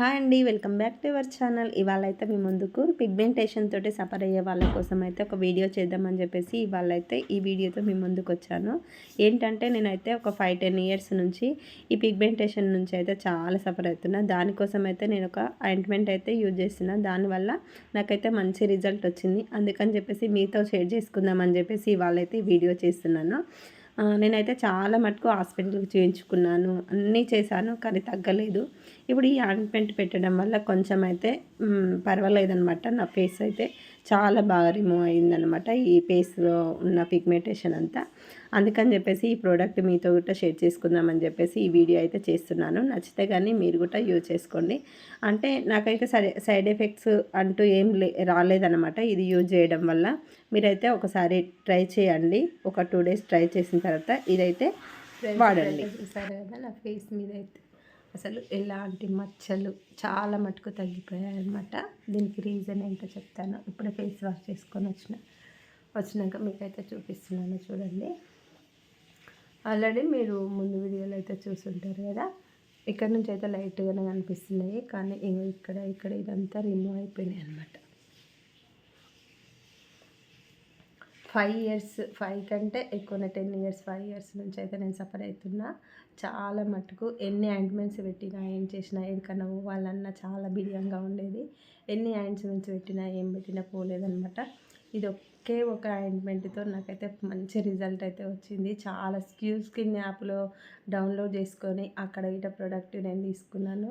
Hi అండి welcome back to our channel. ఇవాళ అయితే మీ ముందుకు పిగ్మెంటేషన్ తోటి సఫర్ అయ్యే వాళ్ళ కోసం అయితే ఒక వీడియో చేద్దామని చెప్పేసి ఇవాళ అయితే ఈ వీడియోతో మీ ముందుకు వచ్చాను ఏంటంటే నేనైతే ఒక ఫైవ్ టెన్ ఇయర్స్ నుంచి ఈ పిగ్మెంటేషన్ నుంచి అయితే చాలా సఫర్ అవుతున్నా. దానికోసం అయితే నేను ఒక ఆయింట్మెంట్ అయితే యూజ్ చేస్తున్నా. దానివల్ల నాకైతే మంచి రిజల్ట్ వచ్చింది. అందుకని చెప్పేసి మీతో షేర్ చేసుకుందామని చెప్పేసి ఇవాళ అయితే వీడియో చేస్తున్నాను. నేనైతే చాలా మటుకు హాస్పిటల్కి చేయించుకున్నాను. అన్నీ చేశాను కానీ తగ్గలేదు. ఇప్పుడు ఈ ఆయింట్మెంట్ పెట్టడం వల్ల కొంచెం అయితే పర్వాలేదనమాట నా ఫేస్ అయితే చాలా బాగా రిమూవ్ అయిందనమాట ఈ ఫేస్లో ఉన్న పిగ్మెంటేషన్ అంతా. అందుకని చెప్పేసి ఈ ప్రోడక్ట్ మీతో కూడా షేర్ చేసుకుందామని చెప్పేసి ఈ వీడియో అయితే చేస్తున్నాను. నచ్చితే కానీ మీరు కూడా యూజ్ చేసుకోండి. అంటే నాకైతే సైడ్ ఎఫెక్ట్స్ అంటూ ఏం లే రాలేదనమాట ఇది యూజ్ చేయడం వల్ల మీరైతే ఒకసారి ట్రై చేయండి. ఒక టూ డేస్ ట్రై చేసిన తర్వాత ఇదైతే వాడండి. సరే కదా నా ఫేస్ మీద అయితే అసలు ఎలాంటి మచ్చలు చాలా మటుకు తగ్గిపోయాయి అనమాట దీనికి రీజన్ ఏంటో చెప్తాను. ఇప్పుడే ఫేస్ వాష్ చేసుకొని వచ్చిన వచ్చినాక మీకైతే చూపిస్తున్నాను చూడండి. ఆల్రెడీ మీరు ముందు వీడియోలో అయితే చూసుంటారు కదా. ఇక్కడ నుంచి అయితే లైట్గానే కనిపిస్తున్నాయి. కానీ ఇక్కడ ఇక్కడ ఇదంతా రిమూవ్ అయిపోయినాయి అనమాట ఫైవ్ ఇయర్స్ ఫైవ్ కంటే ఎక్కువనే టెన్ ఇయర్స్ ఫైవ్ ఇయర్స్ నుంచి అయితే నేను సఫర్ అవుతున్నా. చాలా మటుకు ఎన్ని ఆయింట్మెంట్స్ పెట్టినా ఏం చేసినా ఎక్కడికన్నా పోవాలన్నా చాలా బిడియంగా ఉండేది. ఎన్ని ఆయింట్మెంట్స్ పెట్టినా ఏం పెట్టినా పోలేదనమాట ఇది ఒకే ఒక ఆయింట్మెంట్తో నాకైతే మంచి రిజల్ట్ అయితే వచ్చింది. చాలా స్క్యూ స్కిన్ యాప్లో డౌన్లోడ్ చేసుకొని అక్కడ ఇట ప్రోడక్ట్ నేను తీసుకున్నాను.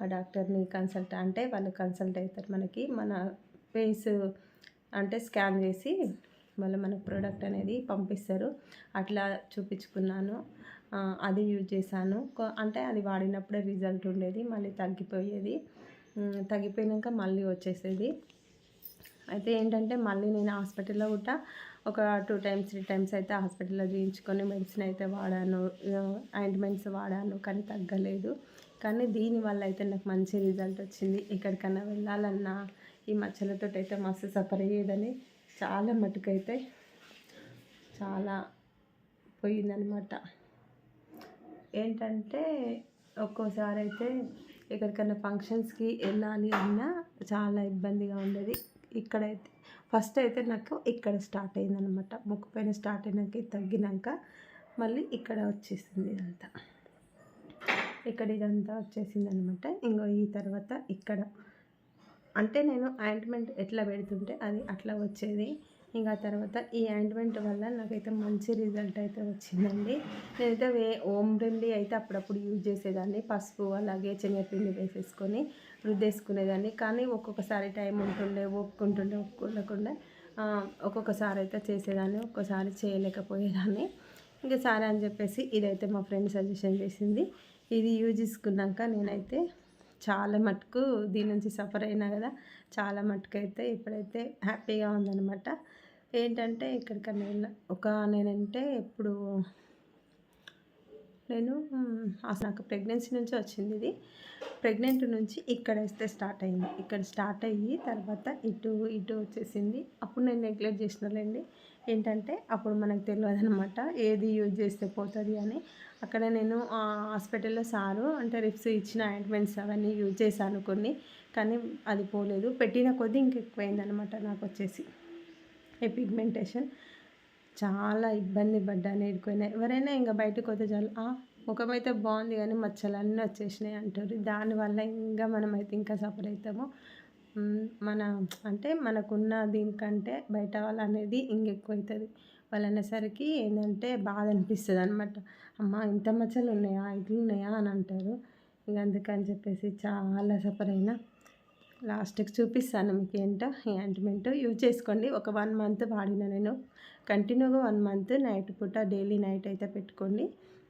ఆ డాక్టర్ని కన్సల్ట్ అంటే వాళ్ళు కన్సల్ట్ అవుతారు మనకి. మన ఫేస్ అంటే స్కాన్ చేసి మళ్ళీ మనకు ప్రోడక్ట్ అనేది పంపిస్తారు. అట్లా చూపించుకున్నాను. అది యూజ్ చేశాను. అంటే అది వాడినప్పుడే రిజల్ట్ ఉండేది మళ్ళీ తగ్గిపోయేది. తగ్గిపోయాక మళ్ళీ వచ్చేసేది. అయితే ఏంటంటే మళ్ళీ నేను హాస్పిటల్లో కూడా ఒక టూ టైమ్స్ త్రీ టైమ్స్ అయితే హాస్పిటల్లో చేయించుకొని మెడిసిన్ అయితే వాడాను. ఆయింట్మెంట్స్ వాడాను కానీ తగ్గలేదు. కానీ దీనివల్ల అయితే నాకు మంచి రిజల్ట్ వచ్చింది. ఎక్కడికన్నా వెళ్ళాలన్నా ఈ మచ్చలతో అయితే మస్తు సఫర్ అయ్యేదని చాలా మటుకైతే చాలా పోయిందనమాట ఏంటంటే ఒక్కోసారి అయితే ఎక్కడికైనా ఫంక్షన్స్కి వెళ్ళాలి అన్నా చాలా ఇబ్బందిగా ఉండేది. ఇక్కడైతే ఫస్ట్ అయితే నాకు ఇక్కడ స్టార్ట్ అయిందనమాట ముక్కు పైన స్టార్ట్ అయినాక తగ్గినాక మళ్ళీ ఇక్కడ వచ్చేసింది ఇదంతా. ఇక్కడ ఇదంతా వచ్చేసింది అనమాట ఇంకో ఈ తర్వాత ఇక్కడ. అంటే నేను ఆయింట్మెంట్ ఎట్లా పెడుతుంటే అది అట్లా వచ్చేది. ఇంకా తర్వాత ఈ ఆయింట్మెంట్ వల్ల నాకైతే మంచి రిజల్ట్ అయితే వచ్చిందండి. నేనైతే వే ఓమ్ రెమెడీ అయితే అప్పుడప్పుడు యూజ్ చేసేదాన్ని. పసుపు అలాగే శనగపిండి వేసేసుకొని రుద్దేసుకునేదాన్ని. కానీ ఒక్కొక్కసారి టైం ఉంటుండే ఒప్పుకుంటుండే ఒప్పుకోలేకుండా ఒక్కొక్కసారి అయితే చేసేదాన్ని ఒక్కోసారి చేయలేకపోయేదాన్ని. ఇంకా సరే అని చెప్పేసి ఇదైతే మా ఫ్రెండ్ సజెషన్ చేసింది. ఇది యూజ్ చేసుకున్నాక నేనైతే చాలా మటుకు దీని నుంచి సఫర్ అయినా కదా చాలా మటుకు అయితే ఇప్పుడైతే హ్యాపీగా ఉందనమాట ఏంటంటే ఎక్కడికన్నా వెళ్ళిన ఒక నేనంటే ఇప్పుడు నేను అసలు నాకు ప్రెగ్నెన్సీ నుంచి వచ్చింది ఇది. ప్రెగ్నెంట్ నుంచి ఇక్కడ వేస్తే స్టార్ట్ అయింది. ఇక్కడ స్టార్ట్ అయ్యి తర్వాత ఇటు ఇటు వచ్చేసింది. అప్పుడు నేను నెగ్లెక్ట్ చేసినాలేండి. ఏంటంటే అప్పుడు మనకు తెలియదు అనమాట ఏది యూజ్ చేస్తే పోతుంది అని. అక్కడ నేను హాస్పిటల్లో సారు అంటే రిప్స్ ఇచ్చిన ఆయింట్మెంట్స్ అవన్నీ యూజ్ చేశాను కొన్ని కానీ అది పోలేదు. పెట్టిన కొద్దీ ఇంకెక్కువైందనమాట నాకు వచ్చేసి. ఏ పిగ్మెంటేషన్ చాలా ఇబ్బంది పడ్డాను ఎడుకునే ఎవరైనా ఇంకా బయటకు వస్తే చాలు ముఖమైతే బాగుంది కానీ మచ్చలు అన్నీ వచ్చేసినాయి అంటారు. దానివల్ల ఇంకా మనమైతే ఇంకా సఫర్ అవుతాము. మన అంటే మనకున్న దీనికంటే బయట వాళ్ళు అనేది ఇంకెక్కువ అవుతుంది వాళ్ళు అనేసరికి ఏంటంటే బాధ అనిపిస్తుంది అనమాట అమ్మ ఇంత మచ్చలు ఉన్నాయా ఇట్లు ఉన్నాయా అని అంటారు ఇంక అందుకని చెప్పేసి చాలా సఫర్ అయినా. లాస్ట్కి చూపిస్తాను మీకు ఏంటో ఈ యాంటిమెంట్ యూజ్ చేసుకోండి. ఒక వన్ మంత్ వాడిన నేను. కంటిన్యూగా వన్ మంత్ నైట్ పూట డైలీ నైట్ అయితే పెట్టుకోండి.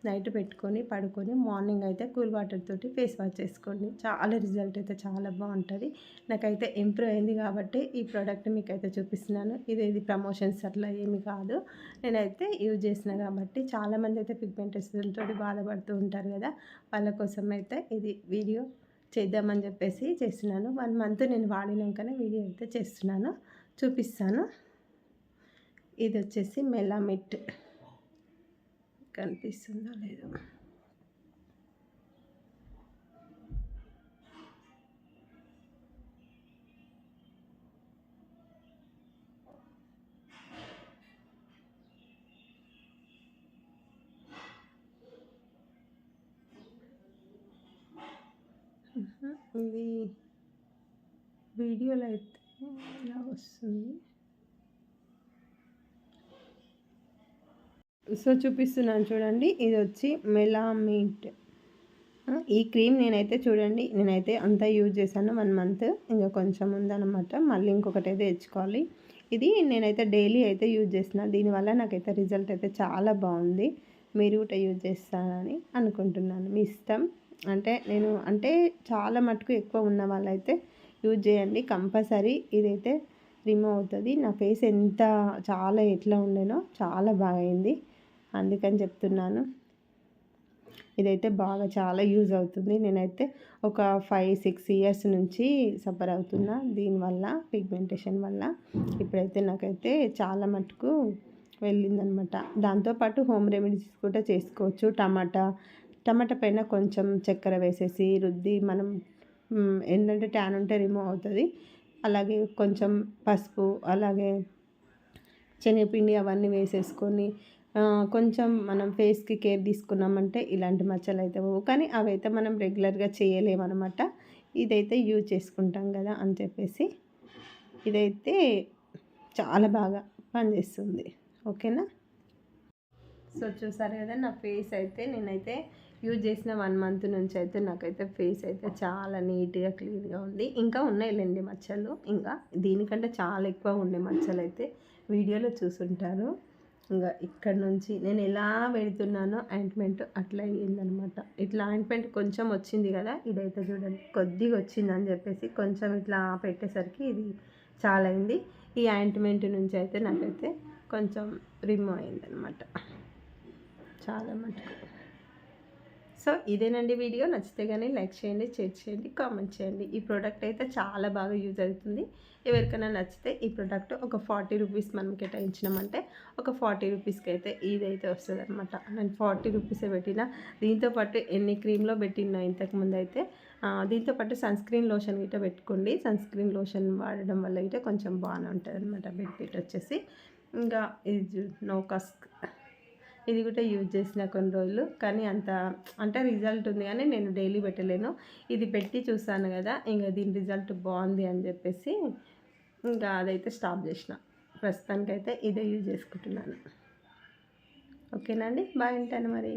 నైట్ పెట్టుకొని పడుకొని మార్నింగ్ అయితే కూల్ వాటర్ తోటి ఫేస్ వాష్ చేసుకోండి. చాలా రిజల్ట్ అయితే చాలా బాగుంటుంది. నాకైతే ఇంప్రూవ్ అయింది కాబట్టి ఈ ప్రోడక్ట్ మీకు అయితే చూపిస్తున్నాను. ఇది ఇది ప్రమోషన్స్ అట్లా ఏమి కాదు. నేనైతే యూజ్ చేసిన కాబట్టి చాలామంది అయితే పిగ్మెంటేషన్తో బాధపడుతూ ఉంటారు కదా. వాళ్ళ కోసం అయితే ఇది వీడియో చేద్దామని చెప్పేసి చేస్తున్నాను. వన్ మంత్ నేను వాడినాకనే వీడియో అయితే చేస్తున్నాను. చూపిస్తాను. ఇది వచ్చేసి మెలామిట్. కనిపిస్తుందో లేదో. ఇది వీడియోలో అయితే ఇలా వస్తుంది. సో చూపిస్తున్నాను చూడండి. ఇది వచ్చి మెలామీట్ ఈ క్రీమ్ నేనైతే చూడండి నేనైతే అంతా యూజ్ చేశాను వన్ మంత్. ఇంకా కొంచెం ఉందన్నమాట. మళ్ళీ ఇంకొకటి అయితే తెచ్చుకోవాలి. ఇది నేనైతే డైలీ అయితే యూజ్ చేసిన దీనివల్ల నాకైతే రిజల్ట్ అయితే చాలా బాగుంది. మీరు కూడా యూజ్ చేస్తానని అనుకుంటున్నాను. మీ ఇష్టం? అంటే నేను అంటే చాలా మటుకు ఎక్కువ ఉన్న వాళ్ళైతే యూజ్ చేయండి. కంపల్సరీ ఇదైతే రిమూవ్ అవుతుంది. నా ఫేస్ ఎంత చాలా ఎట్లా ఉండేనో చాలా బాగైంది. అందుకని చెప్తున్నాను. ఇదైతే బాగా చాలా యూజ్ అవుతుంది. నేనైతే ఒక ఫైవ్ సిక్స్ ఇయర్స్ నుంచి సఫర్ అవుతున్నా దీనివల్ల పిగ్మెంటేషన్ వల్ల. ఇప్పుడైతే నాకైతే చాలా మటుకు వెళ్ళిందనమాట. దాంతోపాటు హోమ్ రెమెడీస్ కూడా చేసుకోవచ్చు. టమాటా టమాటా పైన కొంచెం చక్కెర వేసేసి రుద్ది మనం ఏంటంటే ట్యాన్ ఉంటే రిమూవ్ అవుతుంది. అలాగే కొంచెం పసుపు అలాగే శనగపిండి అవన్నీ వేసేసుకొని కొంచెం మనం ఫేస్కి కేర్ తీసుకున్నామంటే ఇలాంటి మచ్చలు అయితే పోవు. కానీ అవైతే మనం రెగ్యులర్గా చేయలేమన్నమాట. ఇదైతే యూజ్ చేసుకుంటాం కదా అని చెప్పేసి. ఇదైతే చాలా బాగా పనిచేస్తుంది. ఓకేనా? సో చూసారు కదా నా ఫేస్ అయితే నేనైతే యూజ్ చేసిన వన్ మంత్ నుంచి అయితే నాకైతే ఫేస్ అయితే చాలా నీట్గా క్లీన్గా ఉంది. ఇంకా ఉన్నాయి లేండి మచ్చలు. ఇంకా దీనికంటే చాలా ఎక్కువ ఉండే మచ్చలు అయితే వీడియోలో చూసుంటారు. ఇంకా ఇక్కడ నుంచి నేను ఎలా పెడుతున్నానో ఆయింట్మెంట్ అట్లా అయ్యిందనమాట. ఇట్లా ఆయింట్మెంట్ కొంచెం వచ్చింది కదా ఇదైతే చూడండి కొద్దిగా వచ్చింది అని చెప్పేసి కొంచెం ఇట్లా పెట్టేసరికి ఇది చాలా అయింది. ఈ ఆయింట్మెంట్ నుంచి అయితే నాకైతే కొంచెం రిమూవ్ అయిందనమాట చాలా మటుకు. సో ఇదేనండి వీడియో. నచ్చితే కానీ లైక్ చేయండి షేర్ చేయండి కామెంట్ చేయండి. ఈ ప్రోడక్ట్ అయితే చాలా బాగా యూజ్ అవుతుంది. ఎవరికైనా నచ్చితే ఈ ప్రోడక్ట్ ఒక ఫార్టీ రూపీస్ మనం కేటాయించినామంటే ఒక ఫార్టీ రూపీస్కి అయితే ఇదైతే వస్తుంది అనమాట నేను ఫార్టీ రూపీసే పెట్టిన. దీంతోపాటు ఎన్ని క్రీమ్లో పెట్టినా ఇంతకుముందు అయితే దీంతోపాటు సన్ స్క్రీన్ లోషన్ గిట్ట పెట్టుకోండి. సన్ స్క్రీన్ లోషన్ వాడడం వల్ల గిట్ట కొంచెం బాగానే ఉంటుంది అనమాట బెనిఫిట్ వచ్చేసి. ఇంకా ఇది నో కస్క్. ఇది కూడా యూజ్ చేసిన కొన్ని రోజులు. కానీ అంత అంటే రిజల్ట్ ఉంది కానీ నేను డైలీ పెట్టలేను. ఇది పెట్టి చూసాను కదా ఇంకా దీని రిజల్ట్ బాగుంది అని చెప్పేసి ఇంకా అదైతే స్టాప్ చేసిన. ప్రస్తుతానికైతే ఇదే యూజ్ చేసుకుంటున్నాను. ఓకేనండి అండి? బాగుంటాను మరి.